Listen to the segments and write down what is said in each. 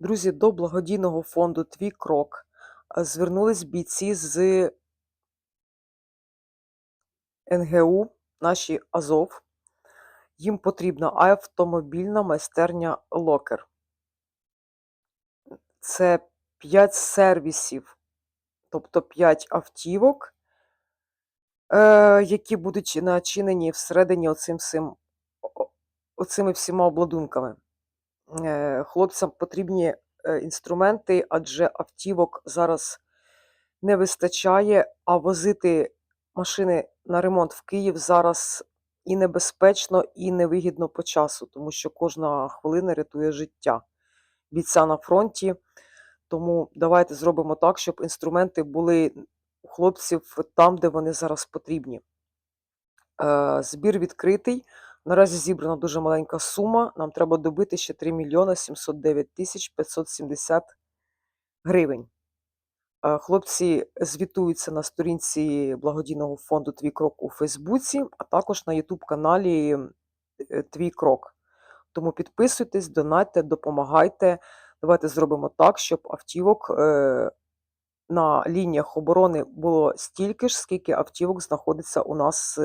Друзі, до благодійного фонду Твій крок звернулись бійці з НГУ, наші Азов. Їм потрібна автомобільна майстерня Локер. Це 5 сервісів, тобто 5 автівок, е, які будуть начинені всередині оцим оцими всіма обладунками. Е, Хлопцям потрібні е, інструменти, адже автівок зараз не вистачає, а возити машини на ремонт в Київ зараз і небезпечно, і невигідно по часу, тому що кожна хвилина рятує життя бійця на фронті. Тому давайте зробимо так, щоб інструменти були у хлопців там, де вони зараз потрібні. Е, Збір відкритий. Наразі зібрана дуже маленька сума. Нам треба добити ще 3 мільйони 709 тисяч 570 гривень. Е, Хлопці звітуються на сторінці благодійного фонду Твій крок у Фейсбуці, а також на Ютуб каналі е, Твій крок. Тому підписуйтесь, донатьте, допомагайте. Давайте зробимо так, щоб автівок е, на лініях оборони було стільки ж, скільки автівок знаходиться у нас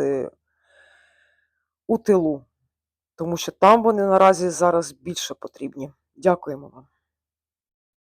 у тилу. Тому що там вони наразі зараз більше потрібні. Дякуємо вам.